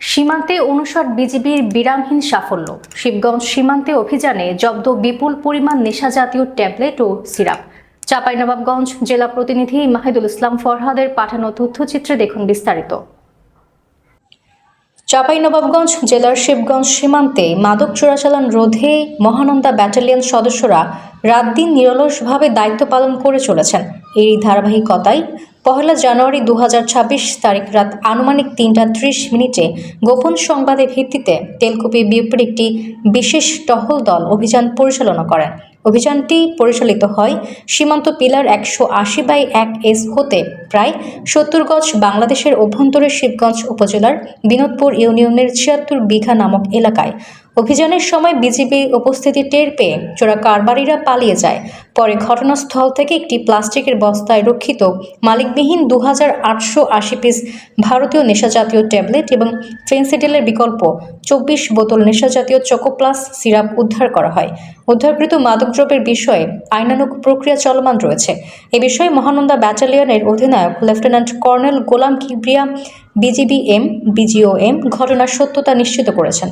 সীমান্তে অনুসর বিজিবির বিরামহীন সাফল্য। শিবগঞ্জ সীমান্তে অভিযানে জব্দ বিপুল পরিমাণ নেশা জাতীয় ট্যাবলেট ও সিরাপ। চাঁপাইনবাবগঞ্জ জেলা প্রতিনিধি মাহিদুল ইসলাম ফরহাদের পাঠানো তথ্যচিত্রে দেখুন বিস্তারিত। চাঁপাইনবাবগঞ্জ জেলার শিবগঞ্জ সীমান্তে মাদক চোরাচালান রোধে মহানন্দা ব্যাটালিয়ন সদস্যরা রাত দিন নিরলসভাবে দায়িত্ব পালন করে চলেছেন। এরই ধারাবাহিকতায় পহেলা জানুয়ারি দু হাজার ছাব্বিশ তারিখ রাত আনুমানিক তিনটা ত্রিশ মিনিটে গোপন সংবাদের ভিত্তিতে তেলকুপি বিউপির একটি বিশেষ টহল দল অভিযান পরিচালনা করেন। অভিযানটি পরিচালিত হয় সীমান্ত পিলার একশো আশি বাই এক এস হতে প্রায় সত্তর গজ বাংলাদেশের অভ্যন্তরে শিবগঞ্জ উপজেলার বিনোদপুর ইউনিয়নের ছিয়াত্তর বিঘা নামক এলাকায়। অভিযানের সময় বিজিবি উপস্থিতি টের পেয়ে চোরা কারবারিরা পালিয়ে যায়। পরে ঘটনাস্থল থেকে একটি প্লাস্টিকের বস্তায় রক্ষিত মালিকবিহীন দু হাজার আটশো আশি পিস ভারতীয় নেশাজাতীয় ট্যাবলেট এবং ফেন্সিডেলের বিকল্প চব্বিশ বোতল নেশাজাতীয় চকোপ্লাস সিরাপ উদ্ধার করা হয়। উদ্ধারকৃত মাদকদ্রব্যের বিষয়ে আইনানুগ প্রক্রিয়া চলমান রয়েছে। এ বিষয়ে মহানন্দা ব্যাটালিয়নের অধিনায়ক lieutenant colonel Golam Kibria, BGB M বিজিও M ঘটনার সত্যতা নিশ্চিত করেছেন।